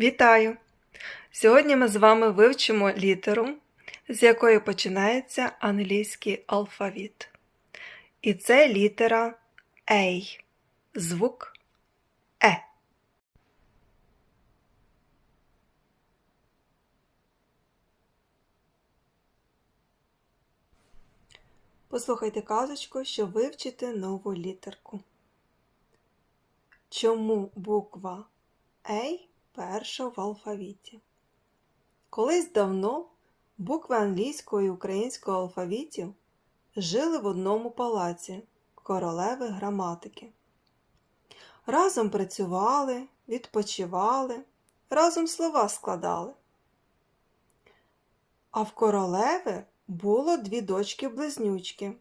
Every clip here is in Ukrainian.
Вітаю! Сьогодні ми з вами вивчимо літеру, з якої починається англійський алфавіт. І це літера A, звук Е. Послухайте казочку, щоб вивчити нову літерку. Чому буква А перша в алфавіті? Колись давно букви англійського і українського алфавітів жили в одному палаці королеви граматики. Разом працювали, відпочивали, разом слова складали. А в королеви було дві дочки-близнючки,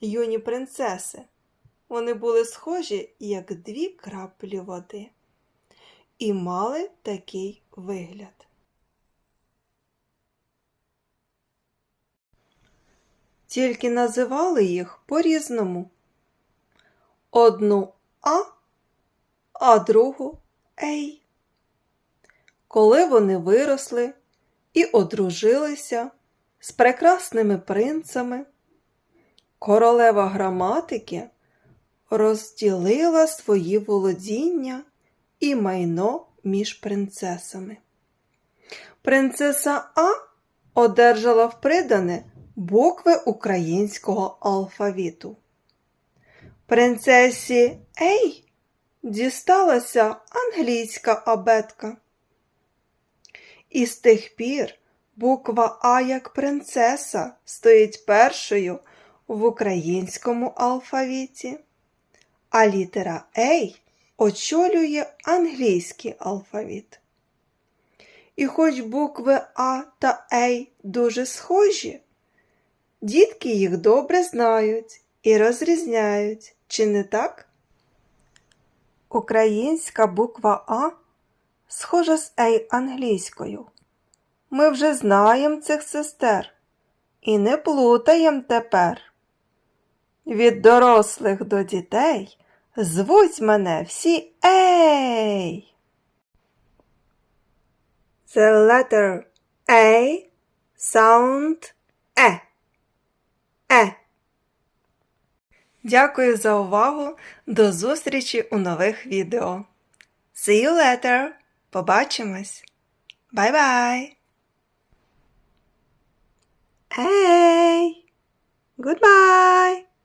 юні принцеси. Вони були схожі, як дві краплі води, і мали такий вигляд. Тільки називали їх по-різному. Одну А, а другу Ей. Коли вони виросли і одружилися з прекрасними принцами, королева граматики розділила свої володіння і майно між принцесами. Принцеса А одержала в придане букви українського алфавіту. Принцесі Ей дісталася англійська абетка. І з тих пір буква А як принцеса стоїть першою в українському алфавіті, а літера Ей очолює англійський алфавіт. І хоч букви А та Ей дуже схожі, дітки їх добре знають і розрізняють, чи не так? Українська буква А схожа з Ей англійською. Ми вже знаємо цих сестер і не плутаєм тепер. Від дорослих до дітей звуть мене всі Ей. The letter A sound E. Е. Дякую за увагу. До зустрічі у нових відео. See you later. Побачимось. Бай-бай. Hey. Goodbye.